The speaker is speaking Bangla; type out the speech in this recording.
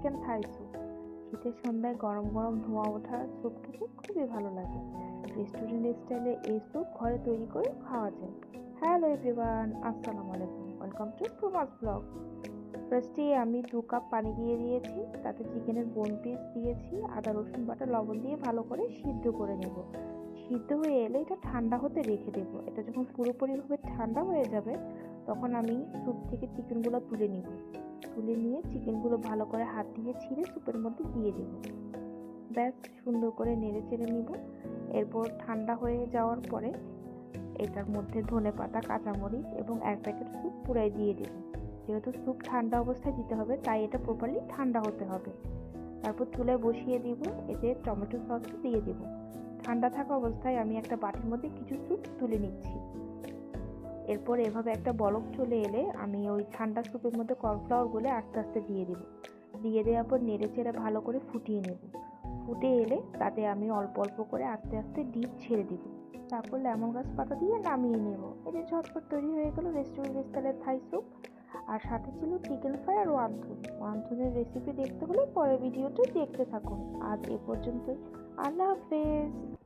চিকেন থাই স্যুপ শীতের সন্ধ্যায় গরম গরম ধোঁয়া ওঠা স্যুপ খেতে খুবই ভালো লাগে। রেস্টুরেন্ট স্টাইলে এই স্যুপ ঘরে তৈরি করে খাওয়া যায়। হ্যালো এভরিওয়ান আসসালামু আলাইকুম। ওয়েলকাম টু টুমাস ব্লগ ফার্স্টে আমি দু কাপ পানি দিয়ে দিয়েছি, তাতে চিকেনের বোন পিস দিয়েছি, আদা, রসুন, বাটা, লবণ দিয়ে ভালো করে সিদ্ধ করে নেব। সিদ্ধ হয়ে এলে এটা ঠান্ডা হতে রেখে দেবো। এটা যখন পুরোপুরিভাবে ঠান্ডা হয়ে যাবে, তখন আমি স্যুপ থেকে চিকেনগুলো তুলে নিব। তুলে নিয়ে চিকেনগুলো ভালো করে হাত দিয়ে ছিঁড়ে স্যুপের মধ্যে দিয়ে দেবো। ব্যাস, সুন্দর করে নেড়ে চেড়ে নিব। এরপর ঠান্ডা হয়ে যাওয়ার পরে এটার মধ্যে ধনে পাতা, কাঁচামরিচ এবং এক প্যাকেট স্যুপ পুরাই দিয়ে দেবো। যেহেতু স্যুপ ঠান্ডা অবস্থায় দিতে হবে, তাই এটা প্রপারলি ঠান্ডা হতে হবে। তারপর চুলায় বসিয়ে দিব এতে টমেটো সস দিয়ে দেবো। ঠান্ডা থাকা অবস্থায় আমি একটা বাটির মধ্যে কিছু স্যুপ তুলে নিচ্ছি। এরপর এভাবে একটা বলক চলে এলে আমি ওই ঠান্ডা স্যুপের মধ্যে কর্নফ্লাওয়ার গুলে আস্তে আস্তে দিয়ে দেবো। দিয়ে দেওয়ার পর নেড়ে চেড়ে ভালো করে ফুটিয়ে নেব। ফুটে এলে তাতে আমি অল্প অল্প করে আস্তে আস্তে ডিপ ছেড়ে দিব। তারপর লেমন গাছ পাতা দিয়ে নামিয়ে নেব। এতে ঝটপট তৈরি হয়ে গেল রেস্টুরেন্ট স্টাইলের থাই স্যুপ। আর সাথে ছিল চিকেন ফ্রাই আর ওয়ান্থুন ওয়ান্থুনের রেসিপি দেখতে হলে পরের ভিডিওটা দেখতে থাকুন। আজ এ পর্যন্তই। আল্লাহ হাফেজ।